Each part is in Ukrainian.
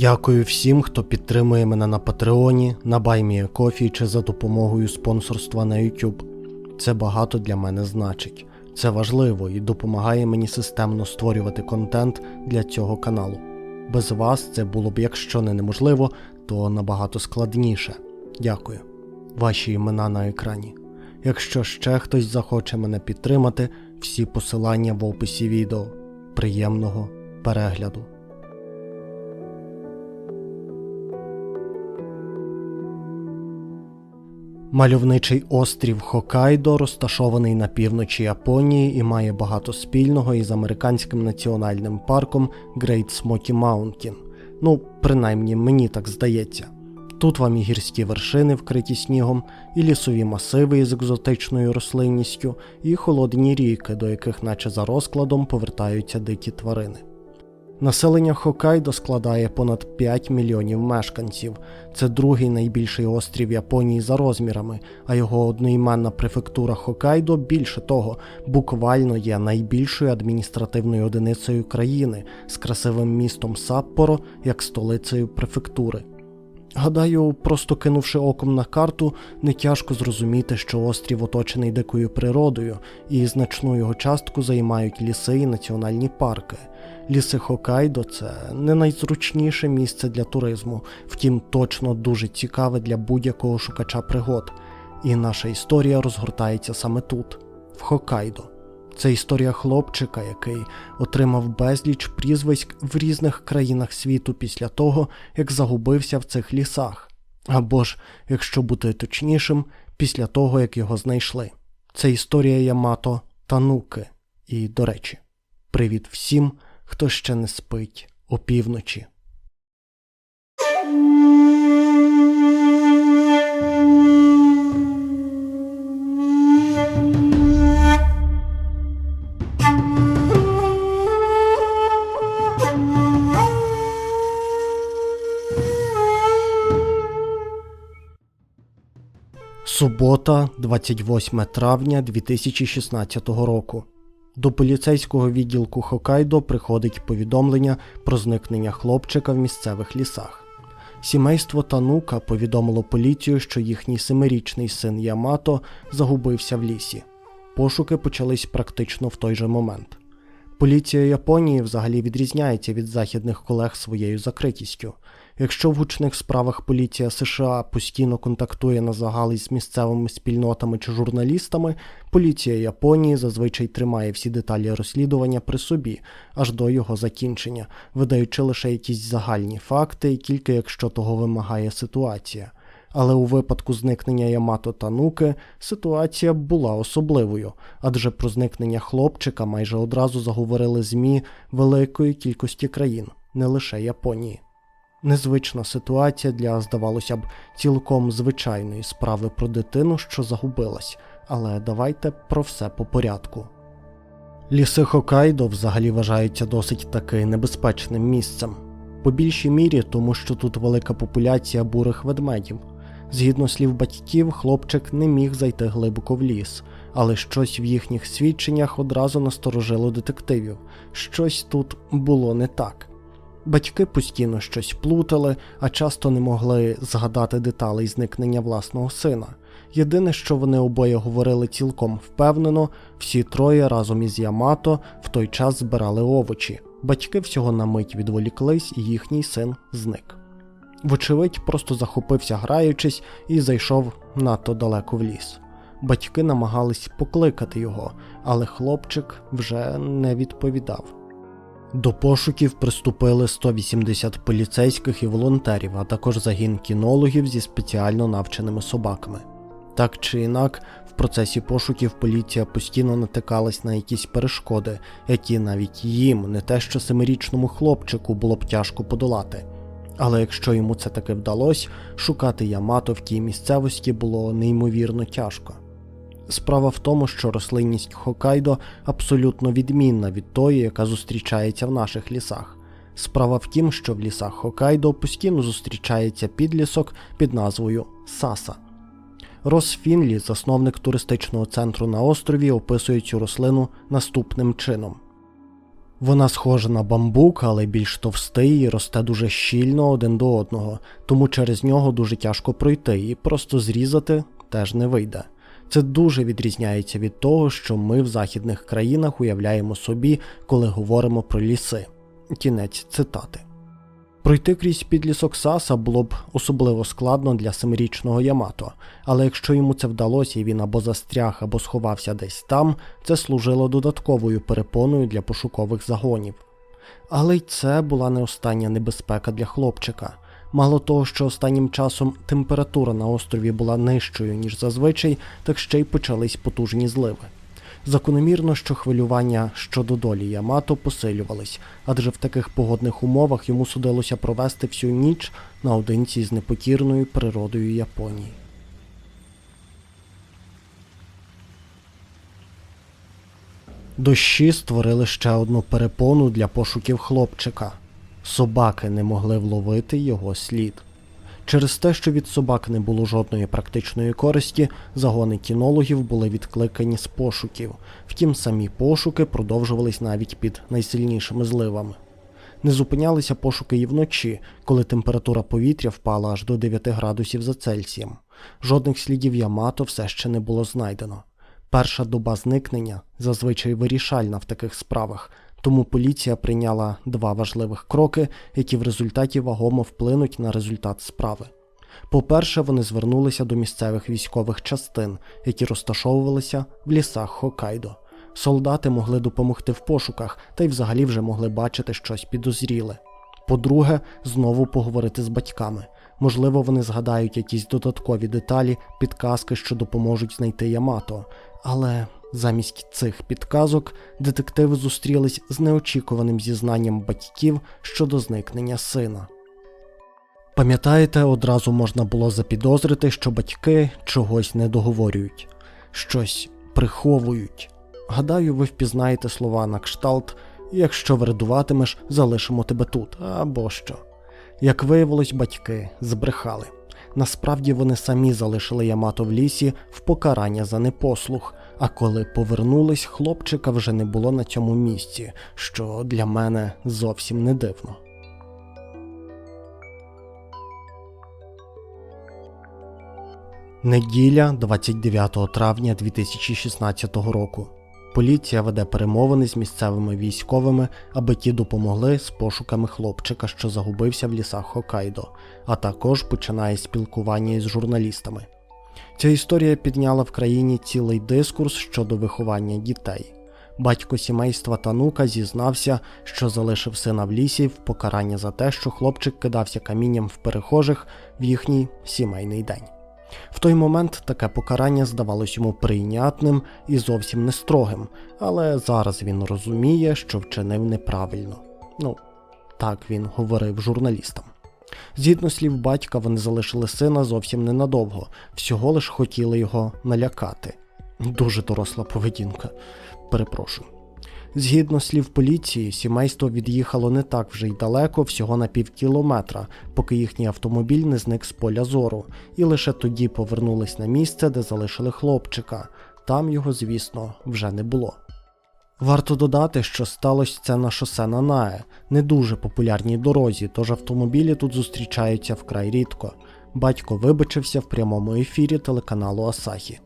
Дякую всім, хто підтримує мене на Патреоні, на BuyMeACoffee чи за допомогою спонсорства на YouTube. Це багато для мене значить. Це важливо і допомагає мені системно створювати контент для цього каналу. Без вас це було б, якщо не неможливо, то набагато складніше. Дякую. Ваші імена на екрані. Якщо ще хтось захоче мене підтримати, всі посилання в описі відео. Приємного перегляду. Мальовничий острів Хокайдо розташований на півночі Японії і має багато спільного із американським національним парком Great Smoky Mountain. Ну, принаймні мені так здається. Тут вам і гірські вершини, вкриті снігом, і лісові масиви із екзотичною рослинністю, і холодні ріки, до яких, наче за розкладом, повертаються дикі тварини. Населення Хокайдо складає понад 5 мільйонів мешканців. Це другий найбільший острів Японії за розмірами, а його одноіменна префектура Хокайдо, більше того, буквально є найбільшою адміністративною одиницею країни з красивим містом Саппоро як столицею префектури. Гадаю, просто кинувши оком на карту, не тяжко зрозуміти, що острів оточений дикою природою, і значну його частку займають ліси і національні парки. Ліси Хокайдо це не найзручніше місце для туризму, втім точно дуже цікаве для будь-якого шукача пригод. І наша історія розгортається саме тут, в Хокайдо. Це історія хлопчика, який отримав безліч прізвиськ в різних країнах світу після того, як загубився в цих лісах. Або ж, якщо бути точнішим, після того, як його знайшли. Це історія Ямато Тануки. І, до речі, привіт всім, хто ще не спить опівночі. Субота, 28 травня 2016 року. До поліцейського відділку Хокайдо приходить повідомлення про зникнення хлопчика в місцевих лісах. Сімейство Танука повідомило поліцію, що їхній семирічний син Ямато загубився в лісі. Пошуки почались практично в той же момент. Поліція Японії взагалі відрізняється від західних колег своєю закритістю. Якщо в гучних справах поліція США постійно контактує на загал із місцевими спільнотами чи журналістами, поліція Японії зазвичай тримає всі деталі розслідування при собі аж до його закінчення, видаючи лише якісь загальні факти і тільки якщо того вимагає ситуація. Але у випадку зникнення Ямато Тануки ситуація була особливою, адже про зникнення хлопчика майже одразу заговорили ЗМІ великої кількості країн, не лише Японії. Незвична ситуація для, здавалося б, цілком звичайної справи про дитину, що загубилась, але давайте про все по порядку. Ліси Хокайдо взагалі вважаються досить таки небезпечним місцем, по більшій мірі, тому що тут велика популяція бурих ведмедів. Згідно слів батьків, хлопчик не міг зайти глибоко в ліс, але щось в їхніх свідченнях одразу насторожило детективів, щось тут було не так. Батьки постійно щось плутали, а часто не могли згадати деталей зникнення власного сина. Єдине, що вони обоє говорили цілком впевнено, всі троє разом із Ямато в той час збирали овочі. Батьки всього на мить відволіклись, і їхній син зник. Вочевидь, просто захопився граючись і зайшов надто далеко в ліс. Батьки намагались покликати його, але хлопчик вже не відповідав. До пошуків приступили 180 поліцейських і волонтерів, а також загін кінологів зі спеціально навченими собаками. Так чи інак, в процесі пошуків поліція постійно натикалась на якісь перешкоди, які навіть їм, не те що семирічному хлопчику, було б тяжко подолати. Але якщо йому це таки вдалося, шукати Ямато в тій місцевості було неймовірно тяжко. Справа в тому, що рослинність Хокайдо абсолютно відмінна від тої, яка зустрічається в наших лісах. Справа в тім, що в лісах Хокайдо постійно зустрічається підлісок під назвою Саса. Рос Фінлі, засновник туристичного центру на острові, описує цю рослину наступним чином. Вона схожа на бамбук, але більш товстий і росте дуже щільно один до одного, тому через нього дуже тяжко пройти і просто зрізати теж не вийде. Це дуже відрізняється від того, що ми в західних країнах уявляємо собі, коли говоримо про ліси. Кінець цитати. Пройти крізь підлісок Саса було б особливо складно для семирічного Ямато, але якщо йому це вдалося і він або застряг, або сховався десь там, це служило додатковою перепоною для пошукових загонів. Але й це була не остання небезпека для хлопчика. Мало того, що останнім часом температура на острові була нижчою, ніж зазвичай, так ще й почались потужні зливи. Закономірно, що хвилювання щодо долі Ямато посилювались, адже в таких погодних умовах йому судилося провести всю ніч наодинці з непокірною природою Японії. Дощі створили ще одну перепону для пошуків хлопчика. Собаки не могли вловити його слід. Через те, що від собак не було жодної практичної користі, загони кінологів були відкликані з пошуків. Втім, самі пошуки продовжувались навіть під найсильнішими зливами. Не зупинялися пошуки і вночі, коли температура повітря впала аж до 9 градусів за Цельсієм. Жодних слідів Ямато все ще не було знайдено. Перша доба зникнення зазвичай вирішальна в таких справах, тому поліція прийняла два важливих кроки, які в результаті вагомо вплинуть на результат справи. По-перше, вони звернулися до місцевих військових частин, які розташовувалися в лісах Хокайдо. Солдати могли допомогти в пошуках та й взагалі вже могли бачити щось підозріле. По-друге, знову поговорити з батьками. Можливо, вони згадають якісь додаткові деталі, підказки, що допоможуть знайти Ямато. Але замість цих підказок детективи зустрілись з неочікуваним зізнанням батьків щодо зникнення сина. Пам'ятаєте, одразу можна було запідозрити, що батьки чогось не договорюють, щось приховують. Гадаю, ви впізнаєте слова на кшталт якщо вредуватимеш, залишимо тебе тут або що. Як виявилось, батьки збрехали. Насправді вони самі залишили Ямато в лісі в покарання за непослух, а коли повернулись, хлопчика вже не було на цьому місці, що для мене зовсім не дивно. Неділя 29 травня 2016 року. Поліція веде перемовини з місцевими військовими, аби ті допомогли з пошуками хлопчика, що загубився в лісах Хокайдо, а також починає спілкування із журналістами. Ця історія підняла в країні цілий дискурс щодо виховання дітей. Батько сімейства Танука зізнався, що залишив сина в лісі в покарання за те, що хлопчик кидався камінням в перехожих в їхній сімейний день. В той момент таке покарання здавалось йому прийнятним і зовсім не строгим, але зараз він розуміє, що вчинив неправильно. Ну, так він говорив журналістам. Згідно слів батька, вони залишили сина зовсім ненадовго, всього лиш хотіли його налякати. Дуже доросла поведінка. Перепрошую. Згідно слів поліції, сімейство від'їхало не так вже й далеко, всього на пів кілометра, поки їхній автомобіль не зник з поля зору, і лише тоді повернулись на місце, де залишили хлопчика. Там його, звісно, вже не було. Варто додати, що сталося це на шосе Нанае, не дуже популярній дорозі, тож автомобілі тут зустрічаються вкрай рідко. Батько вибачився в прямому ефірі телеканалу Асахі.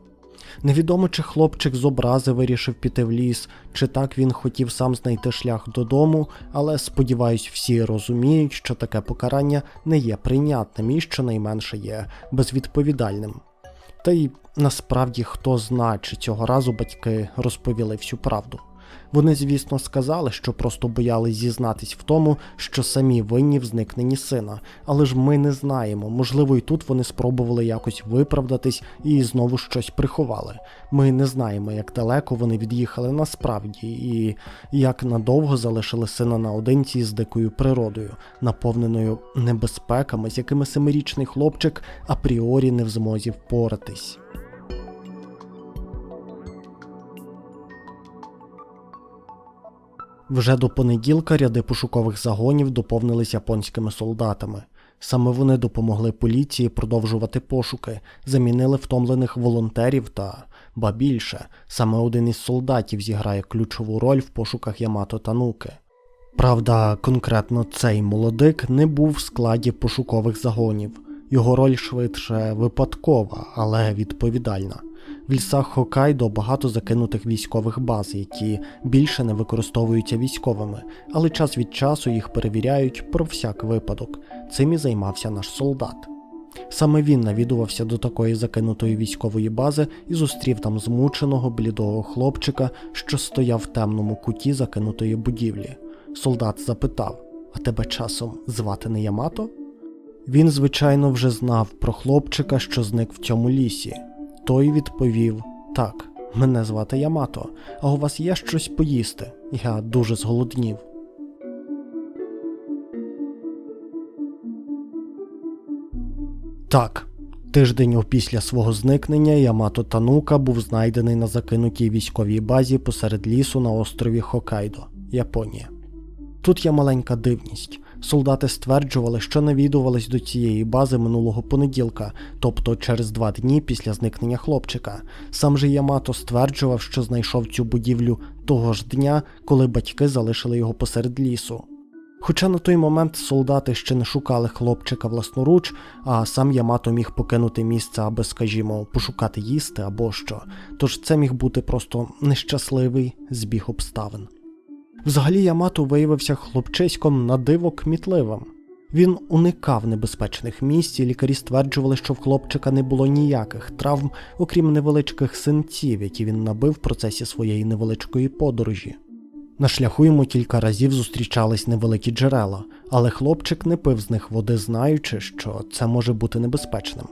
Невідомо, чи хлопчик з образи вирішив піти в ліс, чи так він хотів сам знайти шлях додому, але сподіваюсь, всі розуміють, що таке покарання не є прийнятним і щонайменше є безвідповідальним. Та й насправді хто зна, чи цього разу батьки розповіли всю правду. Вони, звісно, сказали, що просто боялись зізнатись в тому, що самі винні в зникненні сина, але ж ми не знаємо. Можливо, і тут вони спробували якось виправдатись і знову щось приховали. Ми не знаємо, як далеко вони від'їхали насправді, і як надовго залишили сина наодинці з дикою природою, наповненою небезпеками, з якими семирічний хлопчик апріорі не в змозі впоратись. Вже до понеділка ряди пошукових загонів доповнились японськими солдатами. Саме вони допомогли поліції продовжувати пошуки, замінили втомлених волонтерів та, ба більше, саме один із солдатів зіграє ключову роль в пошуках Ямато Тануки. Правда, конкретно цей молодик не був в складі пошукових загонів. Його роль швидше випадкова, але відповідальна. В лісах Хокайдо багато закинутих військових баз, які більше не використовуються військовими, але час від часу їх перевіряють про всяк випадок. Цим і займався наш солдат. Саме він навідувався до такої закинутої військової бази і зустрів там змученого блідого хлопчика, що стояв в темному куті закинутої будівлі. Солдат запитав: А тебе часом звати не Ямато? Він, звичайно, вже знав про хлопчика, що зник в цьому лісі. Той відповів: Так, мене звати Ямато, а у вас є щось поїсти? Я дуже зголоднів. Так, тиждень опісля свого зникнення Ямато Танука був знайдений на закинутій військовій базі посеред лісу на острові Хокайдо, Японія. Тут є маленька дивність. Солдати стверджували, що навідувались до цієї бази минулого понеділка, тобто через два дні після зникнення хлопчика. Сам же Ямато стверджував, що знайшов цю будівлю того ж дня, коли батьки залишили його посеред лісу. Хоча на той момент солдати ще не шукали хлопчика власноруч, а сам Ямато міг покинути місце, аби, скажімо, пошукати їсти або що, тож це міг бути просто нещасливий збіг обставин. Взагалі Ямато виявився хлопчиськом на диво кмітливим. Він уникав небезпечних місць, і лікарі стверджували, що в хлопчика не було ніяких травм, окрім невеличких синців, які він набив в процесі своєї невеличкої подорожі. На шляху йому кілька разів зустрічались невеликі джерела, але хлопчик не пив з них води, знаючи, що це може бути небезпечним.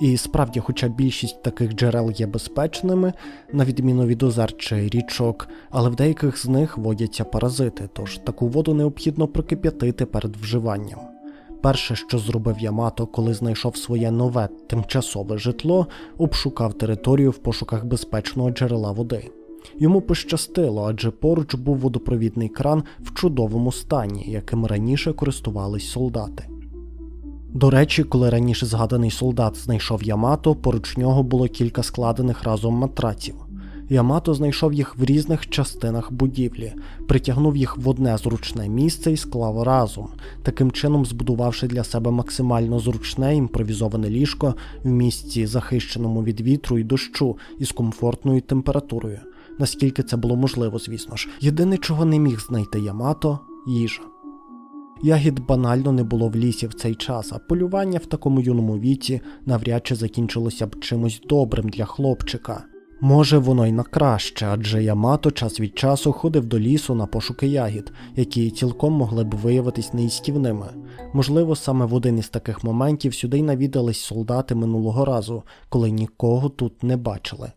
І справді, хоча більшість таких джерел є безпечними, на відміну від озер чи річок, але в деяких з них водяться паразити, тож таку воду необхідно прокип'ятити перед вживанням. Перше, що зробив Ямато, коли знайшов своє нове тимчасове житло, обшукав територію в пошуках безпечного джерела води. Йому пощастило, адже поруч був водопровідний кран в чудовому стані, яким раніше користувались солдати. До речі, коли раніше згаданий солдат знайшов Ямато, поруч нього було кілька складених разом матраців. Ямато знайшов їх в різних частинах будівлі, притягнув їх в одне зручне місце і склав разом, таким чином збудувавши для себе максимально зручне імпровізоване ліжко в місці, захищеному від вітру і дощу із комфортною температурою. Наскільки це було можливо, звісно ж. Єдине, чого не міг знайти Ямато їжа. Ягід банально не було в лісі в цей час, а полювання в такому юному віці навряд чи закінчилося б чимось добрим для хлопчика. Може, воно й на краще, адже Ямато час від часу ходив до лісу на пошуки ягід, які цілком могли б виявитись неїстівними. Можливо, саме в один із таких моментів сюди й навідались солдати минулого разу, коли нікого тут не бачили.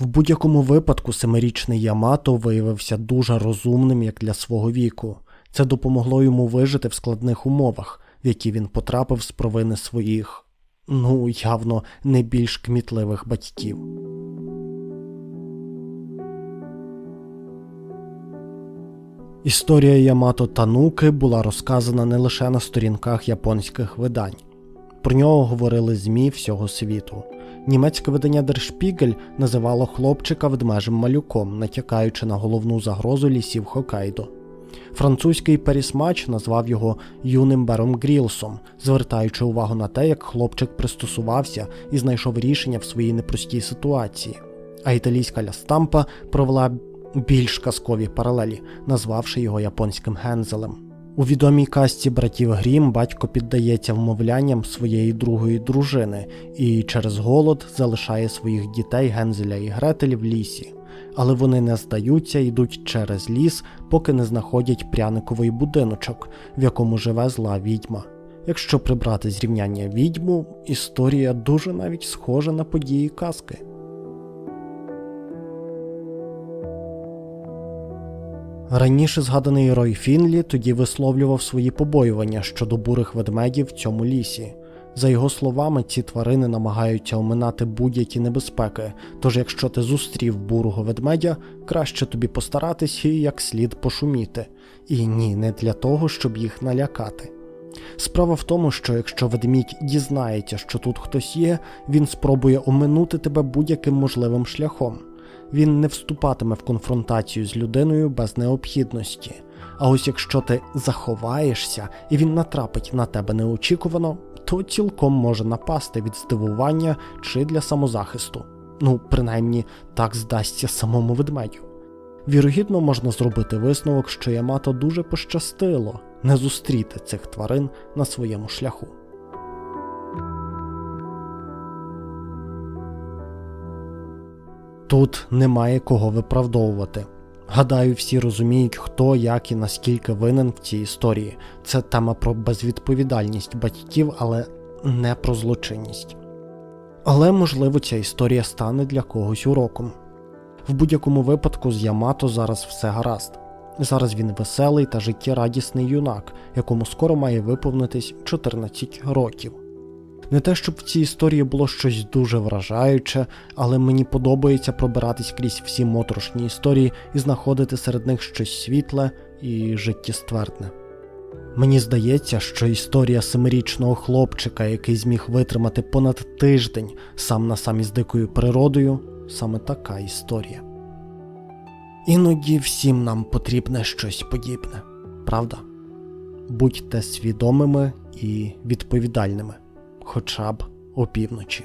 В будь-якому випадку семирічний Ямато виявився дуже розумним як для свого віку. Це допомогло йому вижити в складних умовах, в які він потрапив з провини своїх, ну, явно не більш кмітливих батьків. Історія Ямато Тануки була розказана не лише на сторінках японських видань. Про нього говорили ЗМІ всього світу. Німецьке видання Der називало хлопчика ведмежим малюком, натякаючи на головну загрозу лісів Хокайдо. Французький перісмач назвав його юним Бером Грілсом, звертаючи увагу на те, як хлопчик пристосувався і знайшов рішення в своїй непростій ситуації. А італійська лястампа провела більш казкові паралелі, назвавши його японським гензелем. У відомій касті братів Грім батько піддається вмовлянням своєї другої дружини і через голод залишає своїх дітей Гензеля і Гретель в лісі. Але вони не здаються, йдуть через ліс, поки не знаходять пряниковий будиночок, в якому живе зла відьма. Якщо прибрати зрівняння відьму, історія дуже навіть схожа на події казки. Раніше згаданий Рой Фінлі тоді висловлював свої побоювання щодо бурих ведмедів в цьому лісі. За його словами, ці тварини намагаються оминати будь-які небезпеки, тож якщо ти зустрів бурого ведмедя, краще тобі постаратись і як слід пошуміти. І ні, не для того, щоб їх налякати. Справа в тому, що якщо ведмідь дізнається, що тут хтось є, він спробує оминути тебе будь-яким можливим шляхом. Він не вступатиме в конфронтацію з людиною без необхідності. А ось якщо ти заховаєшся і він натрапить на тебе неочікувано, то цілком може напасти від здивування чи для самозахисту. Ну, принаймні, так здасться самому ведмедю. Вірогідно, можна зробити висновок, що Ямато дуже пощастило не зустріти цих тварин на своєму шляху. Тут немає кого виправдовувати. Гадаю, всі розуміють, хто, як і наскільки винен в цій історії. Це тема про безвідповідальність батьків, але не про злочинність. Але можливо ця історія стане для когось уроком. В будь-якому випадку з Ямато зараз все гаразд. Зараз він веселий та життєрадісний юнак, якому скоро має виповнитись 14 років. Не те, щоб в цій історії було щось дуже вражаюче, але мені подобається пробиратись крізь всі моторошні історії і знаходити серед них щось світле і життєствердне. Мені здається, що історія семирічного хлопчика, який зміг витримати понад тиждень сам на сам із дикою природою, саме така історія. Іноді всім нам потрібне щось подібне, правда? Будьте свідомими і відповідальними, хоча б опівночі.